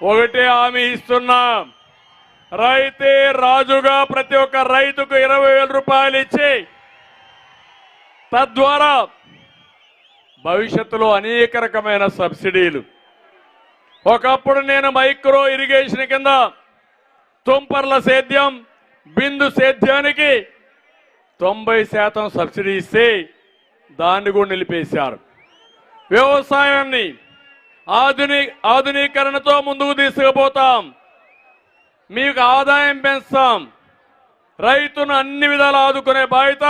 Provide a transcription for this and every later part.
ఒకటే హామీ ఇస్తున్నా. రైతే రాజుగా ప్రతి ఒక్క రైతుకు ఇరవై వేల రూపాయలు ఇచ్చి తద్వారా భవిష్యత్తులో అనేక రకమైన సబ్సిడీలు. ఒకప్పుడు నేను మైక్రో ఇరిగేషన్ కింద తుంపర్ల సేద్యం బిందు సేద్యానికి తొంభై శాతం సబ్సిడీ ఇస్తే దాన్ని కూడా నిలిపేశారు. వ్యవసాయాన్ని ఆధుని ఆధునీకరణతో ముందుకు తీసుకుపోతాం. మీకు ఆదాయం పెంచుతాం. రైతును అన్ని విధాలు ఆదుకునే బాధ్యత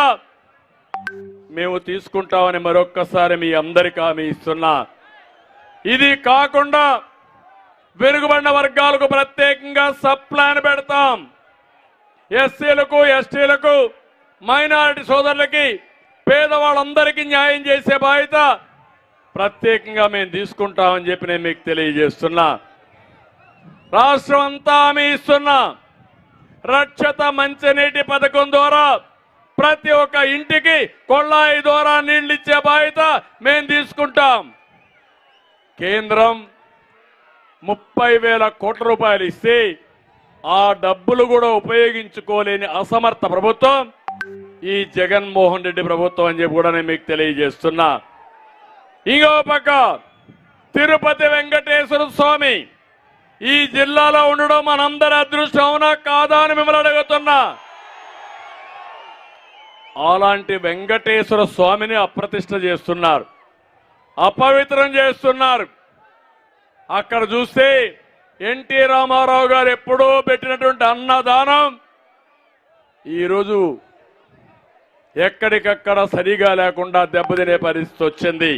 మేము తీసుకుంటామని మరొక్కసారి మీ అందరికీ హామీ ఇస్తున్నా. ఇది కాకుండా వెనుకబడిన వర్గాలకు ప్రత్యేకంగా సప్లాన్ పెడతాం. ఎస్సీలకు ఎస్టీలకు మైనారిటీ సోదరులకి పేదవాళ్ళందరికీ న్యాయం చేసే బాధ్యత ప్రత్యేకంగా మేము తీసుకుంటామని చెప్పి నేను మీకు తెలియజేస్తున్నా. రాష్ట్రం అంతా హామీ ఇస్తున్నా రక్షత మంచినీటి పథకం ద్వారా ప్రతి ఒక్క ఇంటికి కొళ్ళాయి ద్వారా నీళ్ళు ఇచ్చే బాధ్యత మేము తీసుకుంటాం. కేంద్రం ముప్పై వేల కోట్ల రూపాయలు ఇస్తే ఆ డబ్బులు కూడా ఉపయోగించుకోలేని అసమర్థ ప్రభుత్వం ఈ జగన్మోహన్ రెడ్డి ప్రభుత్వం అని చెప్పి కూడా నేను మీకు తెలియజేస్తున్నా. ఇంకో పక్క తిరుపతి వెంకటేశ్వర స్వామి. ఈ జిల్లాలో ఉండడం మనందరి అదృష్టం అవునా కాదా అని మిమ్మల్ని అడుగుతున్నా. అలాంటి వెంకటేశ్వర స్వామిని అప్రతిష్ట చేస్తున్నారు. అపవిత్రం చేస్తున్నారు. అక్కడ చూస్తే ఎన్టీ రామారావు గారు ఎప్పుడో పెట్టినటువంటి అన్నదానం ఈరోజు ఎక్కడికక్కడ సరిగా లేకుండా దెబ్బతినే పరిస్థితి వచ్చింది.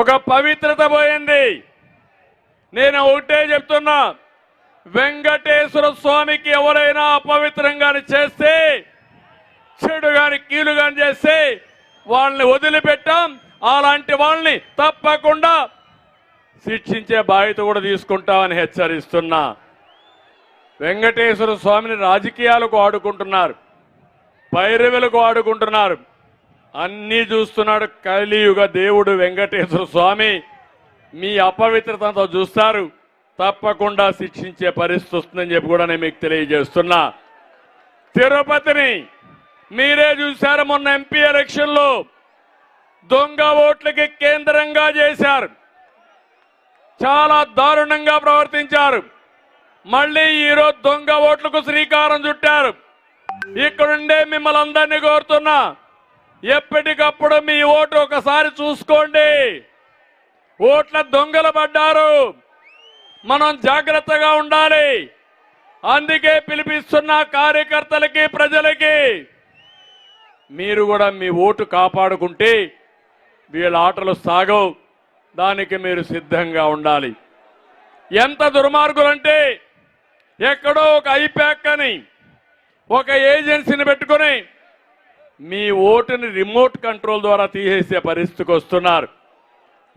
ఒక పవిత్రత పోయింది నేను ఒకటే చెప్తున్నా వెంకటేశ్వర స్వామికి ఎవరైనా అపవిత్రంగాని చేస్తే చెడు గాని కీలు గాని చేస్తే వాళ్ళని వదిలిపెట్టాం. అలాంటి వాళ్ళని తప్పకుండా శిక్షించే బాధ్యత కూడా తీసుకుంటామని హెచ్చరిస్తున్నా. వెంకటేశ్వర స్వామిని రాజకీయాలకు ఆడుకుంటున్నారు పైరవులకు ఆడుకుంటున్నారు. అన్నీ చూస్తున్నాడు కలియుగ దేవుడు వెంకటేశ్వర స్వామి. మీ అపవిత్రతతో చూస్తారు. తప్పకుండా శిక్షించే పరిస్థితి వస్తుందని చెప్పి కూడా నేను మీకు తెలియజేస్తున్నా. తిరుపతిని మీరే చూశారు మొన్న ఎంపీ ఎలక్షన్లో. దొంగ ఓట్లకి కేంద్రంగా చేశారు. చాలా దారుణంగా ప్రవర్తించారు. మళ్ళీ ఈరోజు దొంగ ఓట్లకు శ్రీకారం చుట్టారు. ఇక్కడుండే మిమ్మల్ని అందరినీ కోరుతున్నా. ఎప్పటికప్పుడు మీ ఓటు ఒకసారి చూసుకోండి. ఓట్ల దొంగలు పడ్డారు. మనం జాగ్రత్తగా ఉండాలి. అందుకే పిలిపిస్తున్న కార్యకర్తలకి ప్రజలకి మీరు కూడా మీ ఓటు కాపాడుకుంటే వీళ్ళ ఆటలు సాగవు. దానికి మీరు సిద్ధంగా ఉండాలి. ఎంత దుర్మార్గులంటే ఎక్కడో ఒక ఐప్యాక్ అని ఒక ఏజెన్సీని పెట్టుకొని మీ ఓటుని రిమోట్ కంట్రోల్ ద్వారా తీసేసే పరిస్థితికి వస్తున్నారు.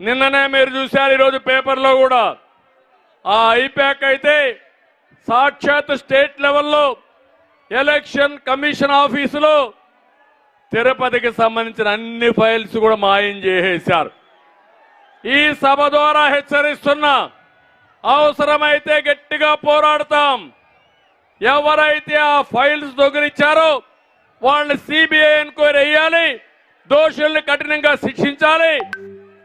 నిన్ననే మీరు చూశారు ఈరోజు పేపర్లో కూడా. ఆ ఐప్యాక్ అయితే సాక్షాత్ స్టేట్ లెవెల్లో ఎలక్షన్ కమిషన్ ఆఫీసులో తిరుపతికి సంబంధించిన అన్ని ఫైల్స్ కూడా మాయం చేసేశారు. ఈ సభ ద్వారా హెచ్చరిస్తున్నా అవసరమైతే గట్టిగా పోరాడతాం. ఎవరైతే ఆ ఫైల్స్ దొంగిలించారో వాళ్ళని సిబిఐ ఎంక్వైరీ వేయాలి. దోషుల్ని కఠినంగా శిక్షించాలి.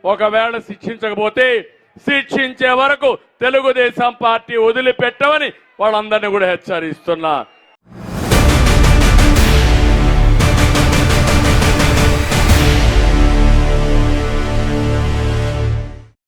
ఒకవేళ శిక్షించకపోతే శిక్షించే వరకు తెలుగుదేశం పార్టీ వదిలిపెట్టమని వాళ్ళందరినీ కూడా హెచ్చరిస్తున్నా.